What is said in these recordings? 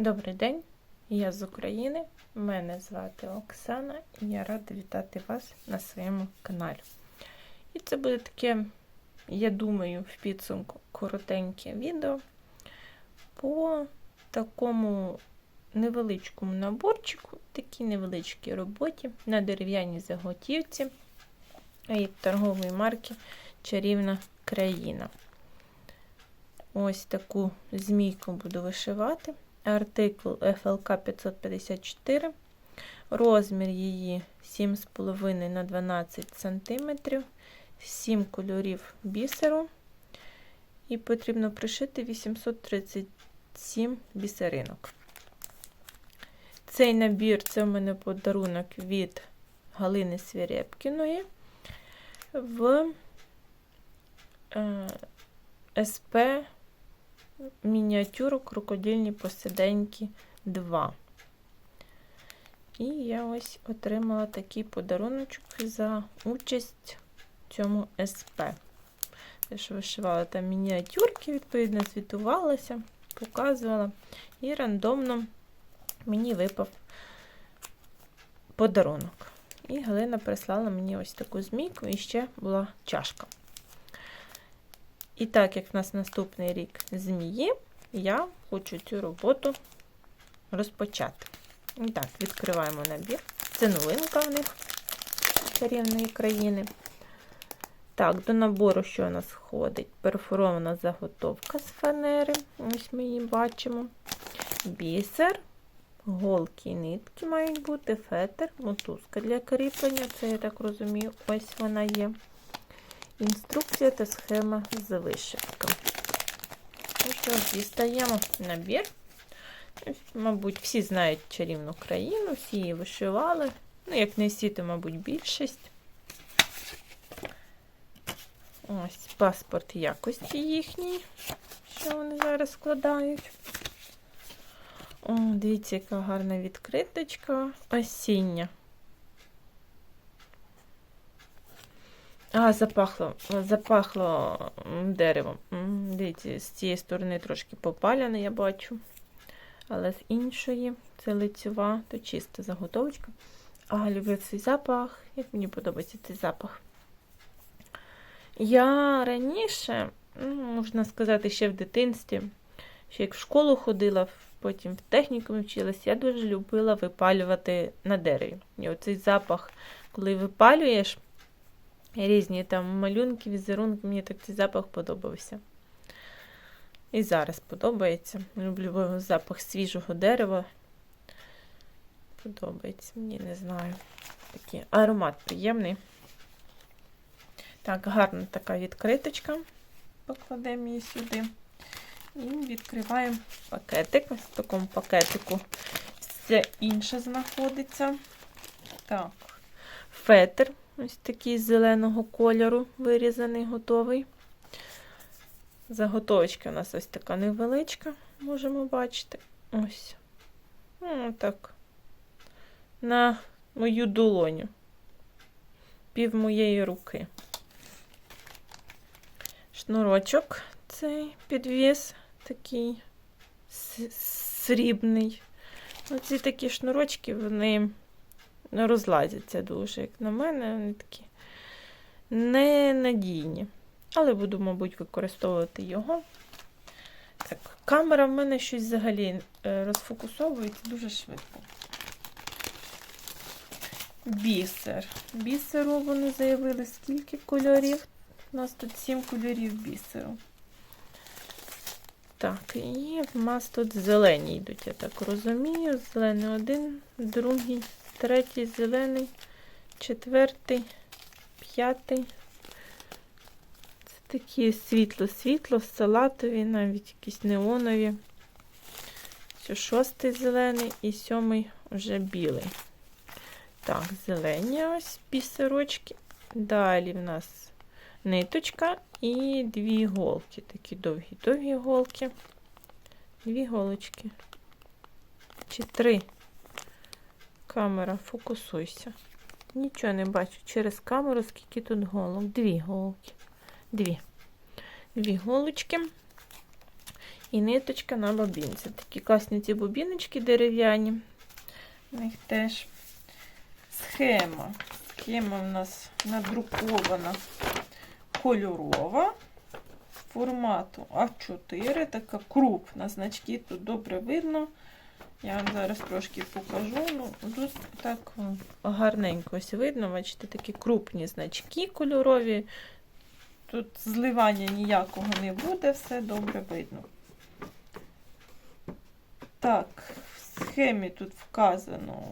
Добрий день, я з України. Мене звати Оксана і я рада вітати вас на своєму каналі. І це буде таке, я думаю, в підсумку коротеньке відео по такому невеличкому наборчику, такій невеличкій роботі на дерев'яній заготівці від торгової марки Чарівна країна. Ось таку змійку буду вишивати. Артикл FLK 554. Розмір її 7,5 на 12 см, 7 кольорів бісеру. І потрібно пришити 837 бісеринок. Цей набір це в мене подарунок від Галини Свірєпкіної в е, СП мініатюру крокодильні посиденьки 2. І я ось отримала такий подаруночок за участь в цьому СП. Теж вишивала там мініатюрки, відповідно, звітувалася, показувала. І рандомно мені випав подарунок. І Галина прислала мені ось таку змійку, і ще була чашка. І так як в нас наступний рік змії, я хочу цю роботу розпочати. І так, відкриваємо набір. Це новинка в них чарівної країни. Так, до набору, що у нас входить? Перфорована заготовка з фанери. Ось ми її бачимо. Бісер, голки і нитки мають бути, фетр, мотузка для кріплення. Це, я так розумію, ось вона є. Інструкція та схема з вишивком. Ну що, дістаємо набір. Мабуть, всі знають чарівну країну, всі її вишивали. Ну, як не всі, то, мабуть, більшість. Ось паспорт якості їхній, що вони зараз складають. О, дивіться, яка гарна відкриточка. Осіння. А, запахло, запахло деревом. Дивіться, з цієї сторони трошки попаляне, я бачу. Але з іншої, це лицьова, то чиста заготовочка. А, люблю цей запах. Як мені подобається цей запах. Я раніше, ну, можна сказати, ще в дитинстві, ще як в школу ходила, потім в технікумі вчилась, я дуже любила випалювати на дереві. І оцей запах, коли випалюєш різні там малюнки, візерунки, мені так цей запах подобався. І зараз подобається. Люблю запах свіжого дерева. Подобається, мені не знаю. Такий аромат приємний. Так, гарна така відкриточка. Покладемо її сюди. І відкриваємо пакетик. Ось в такому пакетику все інше знаходиться. Так, фетр. Ось такий зеленого кольору вирізаний, готовий. Заготовочка у нас ось така невеличка, можемо бачити. Ось. Ну, так. На мою долоню. Пів моєї руки. Шнурочок цей підвіс такий срібний. Оці такі шнурочки, вони розлазяться дуже, як на мене, вони такі ненадійні. Але буду, мабуть, використовувати його. Так, камера в мене щось взагалі розфокусовується дуже швидко. Бісер. Бісеру вони заявили, скільки кольорів. У нас тут 7 кольорів бісеру. Так, і в нас тут зелені йдуть, я так розумію. Зелений один, другий, третій зелений, четвертий, п'ятий. Це такі світло-світло, салатові, навіть якісь неонові. Все, шостий зелений і сьомий вже білий. Так, зелені ось бісерочки. Далі в нас ниточка і дві голки. Такі довгі-довгі голки. Дві голочки. Чи три. Камера, фокусуйся. Нічого не бачу через камеру, скільки тут голок. Дві голки. Дві. Дві голочки. І ниточка на бобінці. Такі класні ці бобіночки дерев'яні. У них теж схема. Схема в нас надрукована кольорова формату А4, така крупна. Значки тут добре видно. Я вам зараз трошки покажу. Ну, Тут так гарненько ось видно, бачите, такі крупні значки кольорові. Тут зливання ніякого не буде, все добре видно. Так, в схемі тут вказано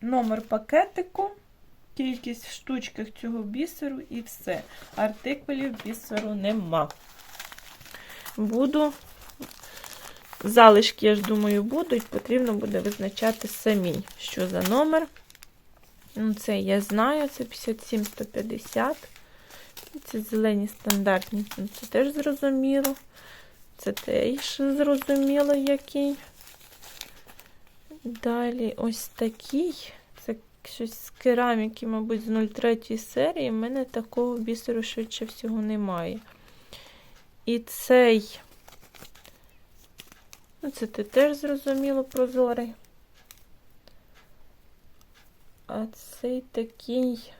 номер пакетику, кількість в штучках цього бісеру і все. Артикулів бісеру нема. Буду, залишки, я ж думаю, будуть, потрібно буде визначати самі, що за номер. Ну, Це я знаю, це 57150. Це зелені стандартні, ну, це теж зрозуміло. Це теж зрозуміло, який. Далі ось такий. Це щось з кераміки, мабуть, з 03 серії. У мене такого бісеру швидше всього немає. І цей, це ти теж зрозуміло прозорий. А цей такий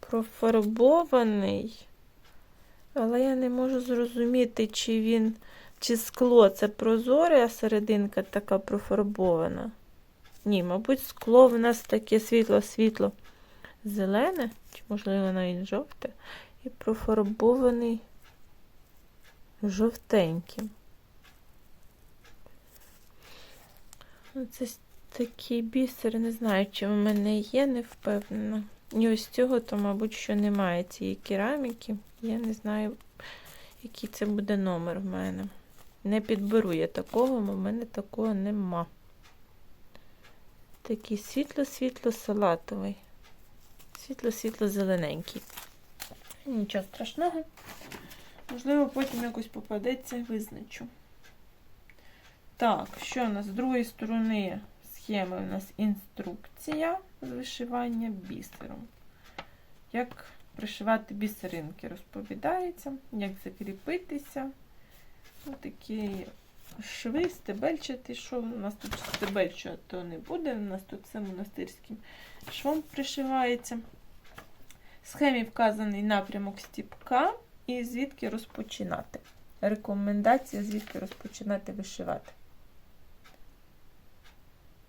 профарбований. Але я не можу зрозуміти, чи він, чи скло це прозоре, а серединка така профарбована. Ні, мабуть, скло в нас таке світло-світло зелене, чи, можливо, навіть жовте, і профарбований жовтеньким. Оце такий бісер, не знаю, чи в мене є, не впевнена. І ось цього, то, мабуть, що немає цієї кераміки. Я не знаю, який це буде номер в мене. Не підберу я такого, бо в мене такого нема. Такий світло-світло-салатовий. Світло-світло-зелененький. Нічого страшного. Можливо, потім якось попадеться, визначу. Так, що у нас з другої сторони схеми у нас інструкція з вишивання бісером. Як пришивати бісеринки розповідається, як закріпитися. Ось такі шви, стебельчати, що у нас тут стебельчого то не буде, у нас тут все монастирським швом пришивається. В схемі вказаний напрямок стіпка і звідки розпочинати. Рекомендація, звідки розпочинати вишивати.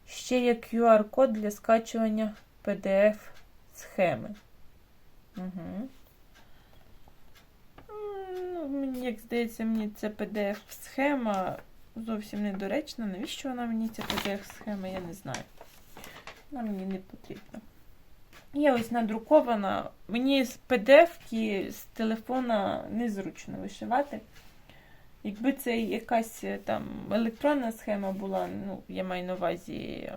Ще є QR-код для скачування PDF-схеми. Угу. Ну, мені, як здається, мені ця PDF-схема зовсім недоречна. Навіщо вона мені ця PDF-схема, я не знаю. Вона мені не потрібна. Я ось надрукована. Мені з PDF-ки з телефона незручно вишивати. Якби це якась там електронна схема була, ну, я маю на увазі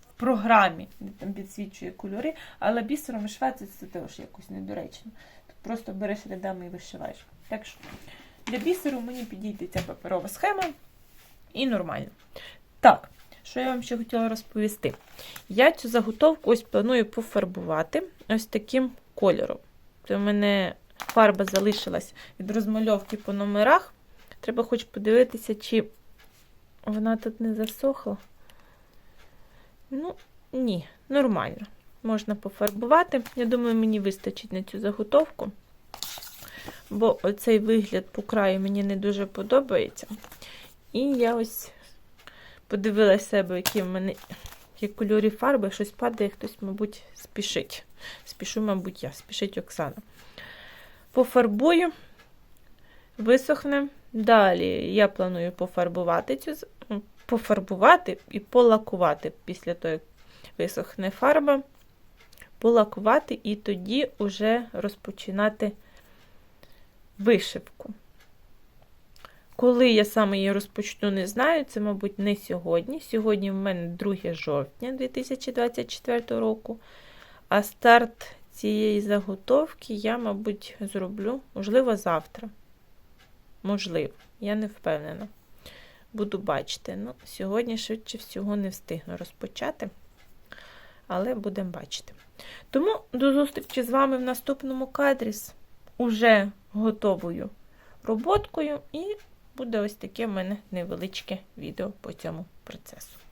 в програмі, де там підсвічує кольори, але бісером вишивати це теж якось недоречно. Тут просто береш рядами і вишиваєш. Так що для бісеру мені підійде ця паперова схема і нормально. Так, що я вам ще хотіла розповісти? Я цю заготовку ось планую пофарбувати ось таким кольором. Це в мене фарба залишилась від розмальовки по номерах. Треба хоч подивитися, чи вона тут не засохла. Ну, ні, нормально. Можна пофарбувати. Я думаю, мені вистачить на цю заготовку. Бо оцей вигляд по краю мені не дуже подобається. І я ось подивилася себе, які в мене є кольорі фарби, щось падає, хтось, мабуть, спішить. Спішу, мабуть, я, спішить Оксана. Пофарбую, висохне. Далі я планую пофарбувати цю пофарбувати і полакувати після того, як висохне фарба, полакувати і тоді вже розпочинати вишивку. Коли я саме її розпочну, не знаю, це, мабуть, не сьогодні. Сьогодні в мене 2 жовтня 2024 року. А старт цієї заготовки я, мабуть, зроблю, можливо, завтра. Можливо, я не впевнена. Буду бачити. Ну, Сьогодні, швидше всього, не встигну розпочати, але будемо бачити. Тому до зустрічі з вами в наступному кадрі з уже готовою роботкою, і буде ось таке в мене невеличке відео по цьому процесу.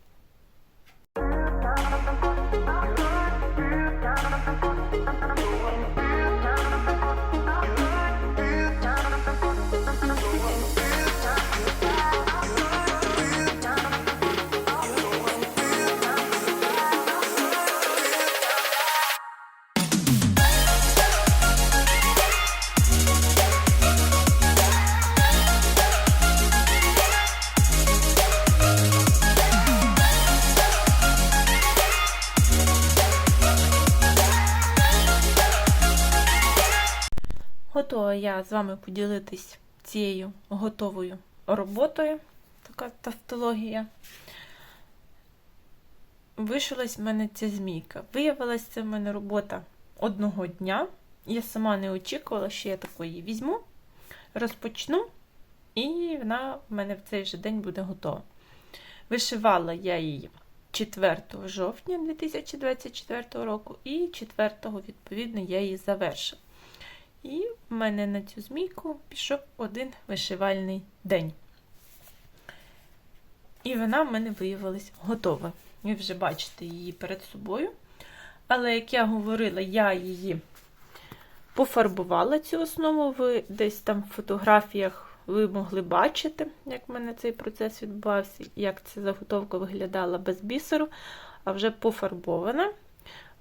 Я з вами поділитись цією готовою роботою. Така тавтологія. Вишилась в мене ця змійка. Виявилася це в мене робота одного дня. Я сама не очікувала, що я такої візьму, розпочну, і вона в мене в цей же день буде готова. Вишивала я її 4 жовтня 2024 року, і 4, відповідно, я її завершила. І в мене на цю змійку пішов один вишивальний день. І вона в мене виявилась готова. Ви вже бачите її перед собою. Але, як я говорила, я її пофарбувала цю основу. Ви десь там в фотографіях ви могли бачити, як в мене цей процес відбувався, як ця заготовка виглядала без бісеру, а вже пофарбована.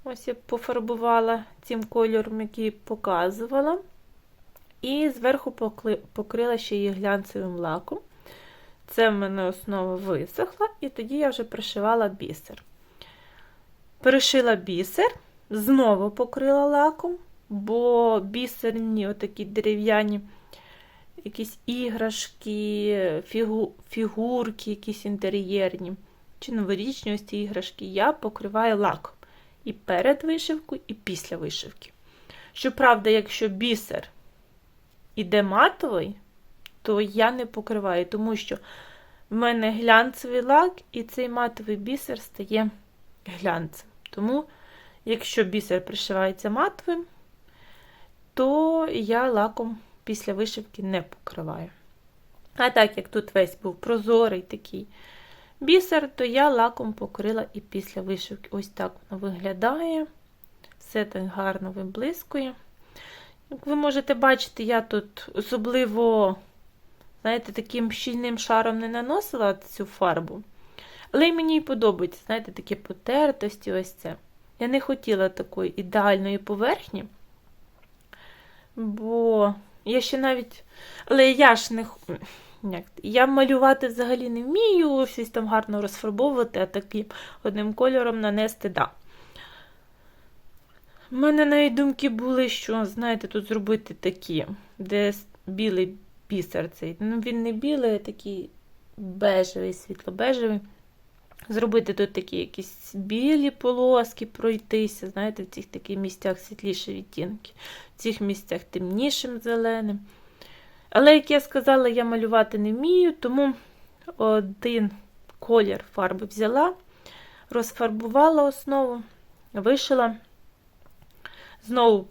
Ось я пофарбувала цим кольором, який показувала. І зверху покрила ще її глянцевим лаком. Це в мене основа висохла, і тоді я вже пришивала бісер. Перешила бісер, знову покрила лаком, бо бісерні, отакі дерев'яні якісь іграшки, фігу, фігурки, якісь інтер'єрні, чи новорічні ось ці іграшки, я покриваю лаком і перед вишивкою, і після вишивки. Щоправда, якщо бісер іде матовий, то я не покриваю, тому що в мене глянцевий лак, і цей матовий бісер стає глянцем. Тому, якщо бісер пришивається матовим, то я лаком після вишивки не покриваю. А так як тут весь був прозорий такий бісер, то я лаком покрила і після вишивки. Ось так воно виглядає. Все так гарно виблискує. Як ви можете бачити, я тут особливо, знаєте, таким щільним шаром не наносила цю фарбу. Але й мені подобається, знаєте, такі потертості, ось це. Я не хотіла такої ідеальної поверхні, бо я ще навіть. Але я ж не. Як? Я малювати взагалі не вмію, щось там гарно розфарбовувати, а таким одним кольором нанести, да. У мене навіть думки були, що, знаєте, тут зробити такі, де білий бісер цей. Ну, він не білий, а такий бежевий, світло-бежевий. Зробити тут такі якісь білі полоски, пройтися, знаєте, в цих таких місцях світліші відтінки, в цих місцях темнішим зеленим. Але, як я сказала, я малювати не вмію, тому один колір фарби взяла, розфарбувала основу, вишила, знову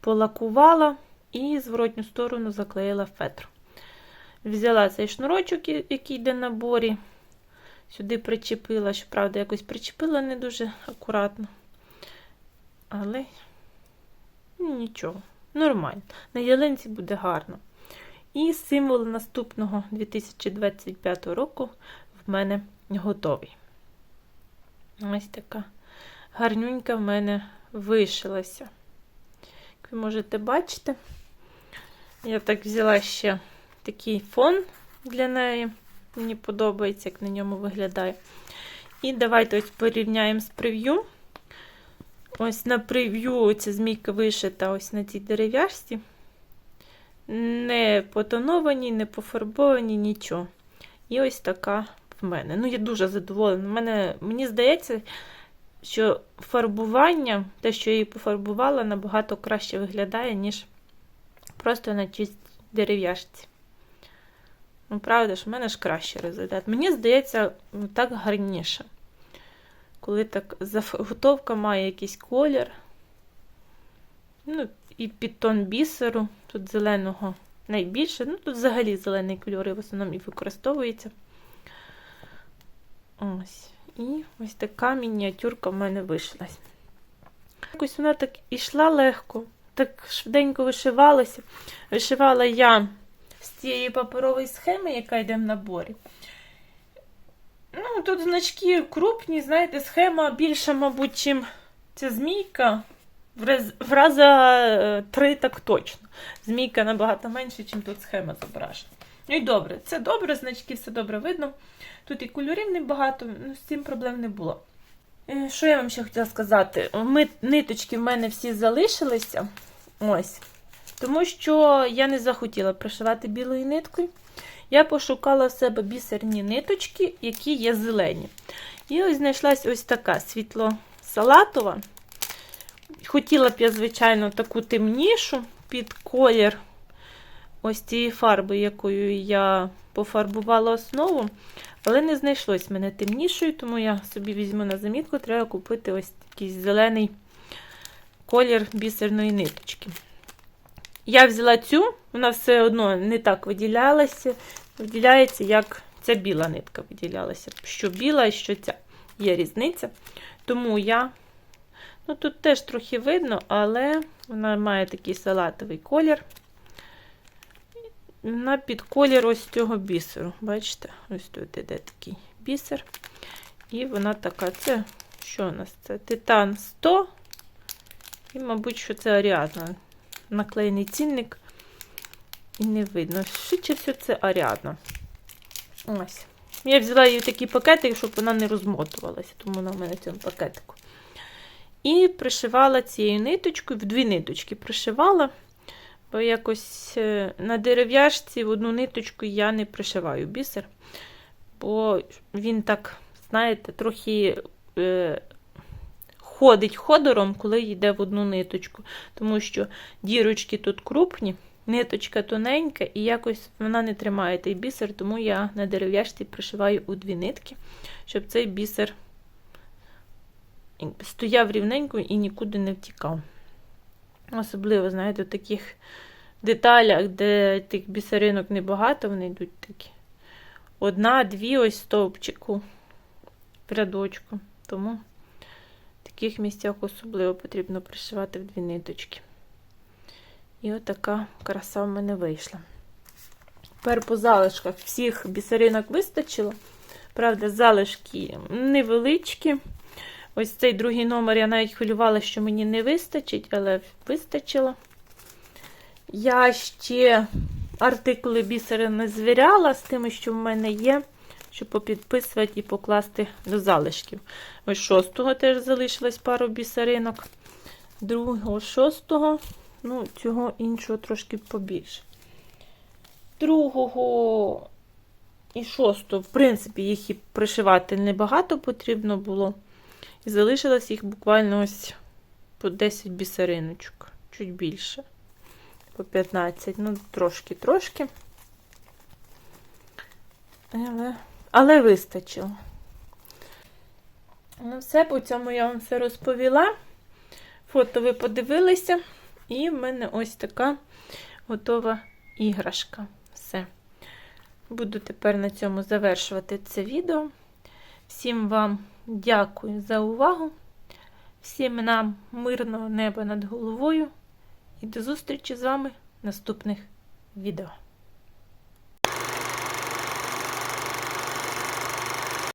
полакувала і зворотню сторону заклеїла фетр. Взяла цей шнурочок, який йде на борі, сюди причепила, щоправда, якось причепила не дуже акуратно. Але ну, нічого, нормально. На ялинці буде гарно. І символ наступного 2025 року в мене готовий. Ось така гарнюнька в мене вишилася. Як ви можете бачити, я так взяла ще такий фон для неї. Мені подобається, як на ньому виглядає. І давайте ось порівняємо з прев'ю. Ось на прев'ю ця змійка вишита ось на цій дерев'яшці не потоновані, не пофарбовані, нічого. І ось така в мене. Ну, я дуже задоволена. Мене, Мені здається, що фарбування, те, що я її пофарбувала, набагато краще виглядає, ніж просто на чистій дерев'яшці. Ну, правда ж, в мене ж кращий результат. Мені здається, так гарніше. Коли так заготовка має якийсь колір. Ну, і підтон бісеру, тут зеленого найбільше. Ну, тут взагалі зелені кольори в основному і використовуються. Ось. І ось така мініатюрка в мене вийшла. Якось вона так ішла легко, так швиденько вишивалася. Вишивала я з цієї паперової схеми, яка йде в наборі. Ну, тут значки крупні, знаєте, схема більша, мабуть, чим ця змійка. В раз, раза е, три так точно. Змійка набагато менше, ніж тут схема зображена. Ну і добре, це добре, значки все добре видно. Тут і кольорів небагато, ну, з цим проблем не було. Е, Що я вам ще хотіла сказати? Ми, ниточки в мене всі залишилися. Ось. Тому що я не захотіла пришивати білою ниткою. Я пошукала в себе бісерні ниточки, які є зелені. І ось знайшлась ось така світло-салатова. Хотіла б я, звичайно, таку темнішу під колір ось цієї фарби, якою я пофарбувала основу. Але не знайшлось мене темнішою, тому я собі візьму на замітку, треба купити ось якийсь зелений колір бісерної ниточки. Я взяла цю, вона все одно не так виділялася, виділяється, як ця біла нитка виділялася. Що біла і що ця. Є різниця. Тому я, ну тут теж трохи видно, але вона має такий салатовий колір. Вона під колір ось цього бісеру. Бачите? Ось тут іде такий бісер. І вона така, це що у нас? Це титан 100. І, мабуть, що це Аріадна. Наклеєний цінник. І не видно. Швидше все, це Аріадна. Ось. Я взяла її в такий пакетик, щоб вона не розмотувалася, тому вона в мене в цьому пакетику. І пришивала цією ниточкою, в дві ниточки пришивала. Бо якось е, на дерев'яшці в одну ниточку я не пришиваю бісер, бо він так, знаєте, трохи е, ходить ходором, коли йде в одну ниточку. Тому що дірочки тут крупні, ниточка тоненька, і якось вона не тримає той бісер, тому я на дерев'яшці пришиваю у дві нитки, щоб цей бісер стояв рівненько і нікуди не втікав. Особливо, знаєте, в таких деталях, де тих бісеринок небагато, вони йдуть такі. Одна-дві ось стовпчику в рядочку. Тому в таких місцях особливо потрібно пришивати в дві ниточки. І отака краса в мене вийшла. Тепер по залишках всіх бісеринок вистачило. Правда, залишки невеличкі. Ось цей другий номер я навіть хвилювала, що мені не вистачить, але вистачило. Я ще артикули бісери не звіряла з тими, що в мене є, щоб попідписувати і покласти до залишків. Ось шостого теж залишилось пару бісеринок. Другого, шостого, ну, цього іншого трошки побільше. Другого і шостого, в принципі, їх і пришивати небагато потрібно було. І залишилось їх буквально ось по 10 бісериночок, чуть більше. По 15, ну, трошки-трошки. Але, але вистачило. Ну, все, по цьому я вам все розповіла. Фото ви подивилися, і в мене ось така готова іграшка. Все. Буду тепер на цьому завершувати це відео. Всім вам дякую за увагу. Всім нам мирного неба над головою. І до зустрічі з вами в наступних відео.